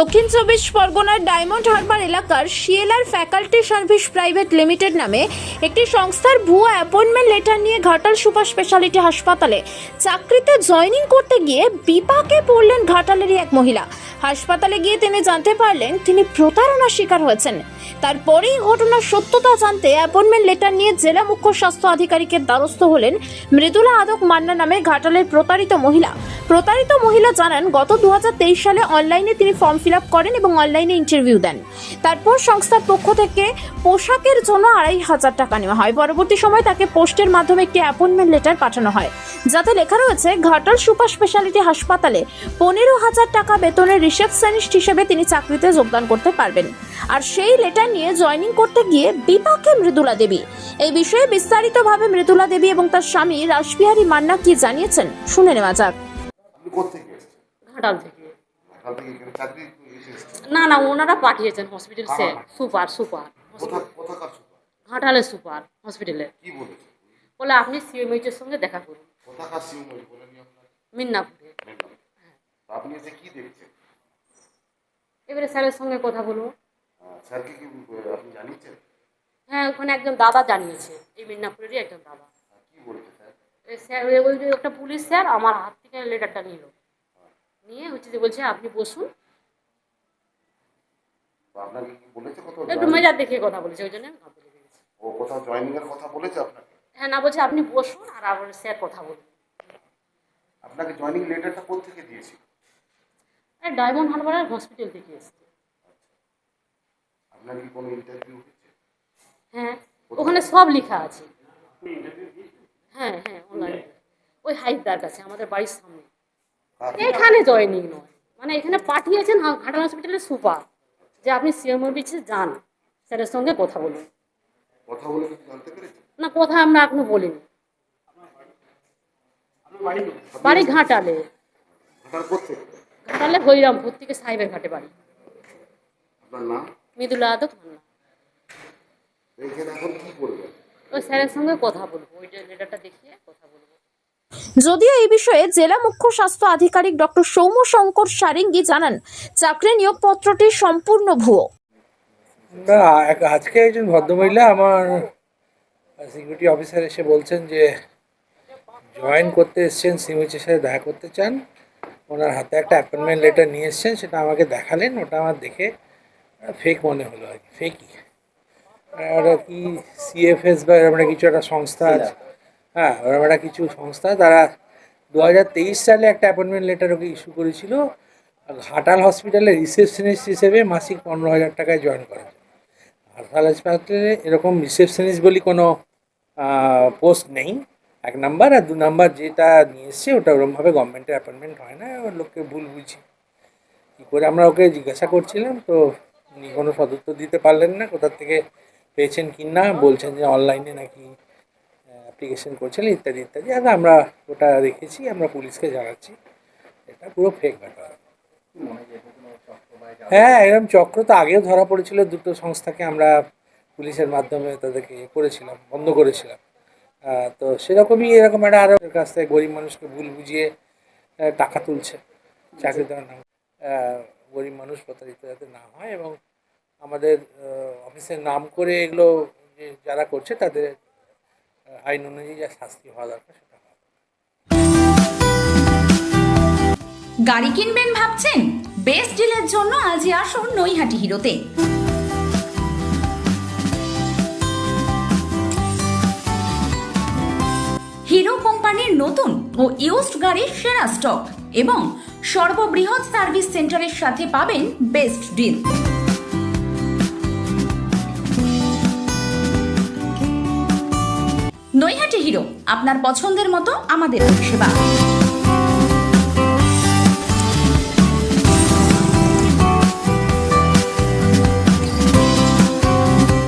দক্ষিণ চব্বিশ পরগনার ডায়মন্ড হারবার এলাকার CLR faculty service private limited নামে একটি সংস্থার ভুয়া অ্যাপয়েন্টমেন্ট লেটার নিয়ে ঘাটাল সুপার স্পেশালিটি হাসপাতালে চাকরিতে জয়নিং করতে গিয়ে বিপাকে পড়লেন ঘাটালেরই এক মহিলা। হাসপাতালে গিয়ে তিনি জানতে পারলেন তিনি প্রতারণার শিকার হয়েছেন। তারপরেই ঘটনার সত্যতা জানতে অ্যাপয়েন্টমেন্ট লেটার নিয়ে জেলা মুখ্য স্বাস্থ্য আধিকারিকের দ্বারস্থ হলেন মৃদুলা আদক মান্না নামে ঘাটালের প্রতারিত মহিলা। প্রতারিত মহিলা জানান, গত দু সালে অনলাইনে তিনি ফর্ম ফিল করেন এবং অনলাইনে ইন্টারভিউ দেন। তারপর সংস্থার পক্ষ থেকে পোশাকের জন্য আড়াই হাজার টাকা নেওয়া হয়। পরবর্তী সময় তাকে পোস্টের মাধ্যমে একটি অ্যাপয়েন্টমেন্ট লেটার পাঠানো হয়, যাতে লেখা রয়েছে, ঘাটাল সুপার স্পেশালিটি হাসপাতালে পনেরো হাজার টাকা বেতনের রিসেপশনিস্ট হিসেবে তিনি চাকরিতে যোগদান করতে পারবেন। আর সেই লেটার নিয়ে জয়েনিং করতে গিয়ে বিপাকে মৃদুলা দেবী। এই বিষয়ে বিস্তারিতভাবে মৃদুলা দেবী এবং তার স্বামী রাসবিহারী মান্না কি জানিয়েছেন শুনে নেওয়া যাক। ঘাটাল থেকে। না না ওনারা পাঠিয়েছেন হসপিটাল সে সুপার সুপার। কোথা সুপার? ঘাটালের সুপার হসপিটালে বলে আপনি সিএমএইচের সঙ্গে দেখা করুন। মিন্নাপুরে এবারে স্যারের সঙ্গে কথা বলব স্যারকে কি আপনি জানিয়েছেন? হ্যাঁ ওখানে একজন দাদা জানিয়েছে এই মিন্নাপুরেরই একজন দাদা। কি বলেছে স্যার? স্যার ওই যে একটা পুলিশ স্যার আমার হাত থেকে লেটারটা নিল। নিয়ে হচ্ছে যে বলছে আপনি বসুন। আপনাকে কি বলেছে কত? একটু মেজার দেখিয়ে কথা বলেছে ওই জন্য আমি ঘাবড়ে গেছি ও কোথাও জয়েনিং এর কথা বলেছে আপনাকে? হ্যাঁ না বলছে আপনি বসুন আর স্যার কথা বলুন। আপনাকে জয়েনিং লেটারটা কোথেকে দিয়েছিল? ডায়মন্ড হারবারের হসপিটাল থেকে এসছে। আপনার কি কোনো ইন্টারভিউ হয়েছে? হ্যাঁ ওখানে সব লেখা আছে। হ্যাঁ হ্যাঁ অনলাইনে ওই হাইদার কাছে আমাদের বাড়ির সামনে। এখানে জয়নিং নয়। মানে এখানে পাঠিয়েছেন ঘাটাল হসপিটালের সুপার যে আপনি সিএমওর বিচে যান। স্যারের সঙ্গে কথা বলুন। কথা বলে জানতে পেরেছেন? না কথা আমরা এখনও বলিনি। বাড়ি ঘাটালে। ঘাটালে হরিরামপুর থেকে সাহেবের ঘাটে বাড়ি। আপনার নাম? মৃদুলা আদক মান্না এইখানে এখন কি করবেন ওই স্যারের সঙ্গে কথা বলব ওই লেটারটা দেখিয়ে কথা বলব। যদিও এই বিষয়ে জেলা মুখ্য স্বাস্থ্য আধিকারিক ডক্টর সৌম্য শঙ্কর সারেঙ্গি জানান চাকরি নিয়োগপত্রটি সম্পূর্ণ ভুয়ো। না এক- আজকে একজন ভদ্রমহিলা আমার সিকিউরিটি অফিসার এসে বলছেন যে জয়েন করতে এসছেন সিমিচের সাথে দেখা করতে চান। ওনার হাতে একটা অ্যাপয়েন্টমেন্ট লেটার নিয়ে এসছেন সেটা আমাকে দেখালেন ওটা আমার দেখে ফেক মনে হলো আর কি ফেকই ওটা কি সিএফএস বা এরকম একটা কিছু একটা সংস্থা আছে। হ্যাঁ ওরকম একটা কিছু সংস্থা তারা দু হাজার তেইশ সালে একটা অ্যাপয়েন্টমেন্ট লেটার ওকে ইস্যু করেছিল ঘাটাল হসপিটালে রিসেপশনিস্ট হিসেবে মাসিক পনেরো হাজার টাকায় জয়েন করা। ঘাটাল হাসপাতালে এরকম রিসেপশনিস্ট বলি কোনো পোস্ট নেই। এক নাম্বার আর দু নাম্বার যেটা নিয়ে এসছে ওটা ওরমভাবে গভর্নমেন্টের অ্যাপয়েন্টমেন্ট হয় না ওর লোককে ভুল বুঝি। কী করে আমরা ওকে জিজ্ঞাসা করছিলাম তো উনি কোনো সদুত্তর দিতে পারলেন না কোথা থেকে পেয়েছেন কি না, বলছেন যে অনলাইনে নাকি অ্যাপ্লিকেশন করছিলেন ইত্যাদি ইত্যাদি। আর আমরা ওটা রেখেছি আমরা পুলিশকে জানাচ্ছি। এটা পুরো ফেক ব্যাপার। হ্যাঁ এরকম চক্র তো আগেও ধরা পড়েছিল, দুটো সংস্থাকে আমরা পুলিশের মাধ্যমে তাদেরকে করেছিলাম, বন্ধ করেছিলাম। তো সেরকমই এরকম একটা আরও কাছ থেকে গরিব মানুষকে ভুল বুঝিয়ে টাকা তুলছে, চাকরি দেওয়ার নাম। গরিব মানুষ প্রতারিত যাতে না হয় এবং আমাদের অফিসের নাম করে এগুলো যারা করছে তাদের আইন অনুযায়ী যা শাস্তি হওয়া দরকার সেটা। গাড়ি কিনবেন ভাবছেন বেস্ট ডিলের জন্য আজই আসুন নৈহাটি হিরোতে হিরো কোম্পানির নতুন ও ইউজড গাড়ির সেরা স্টক এবং সর্ববৃহৎ সার্ভিস সেন্টারের সাথে পাবেন বেস্ট ডিল। নৈহাটি হিরো আপনার পছন্দের মতো আমাদের পরিষেবা।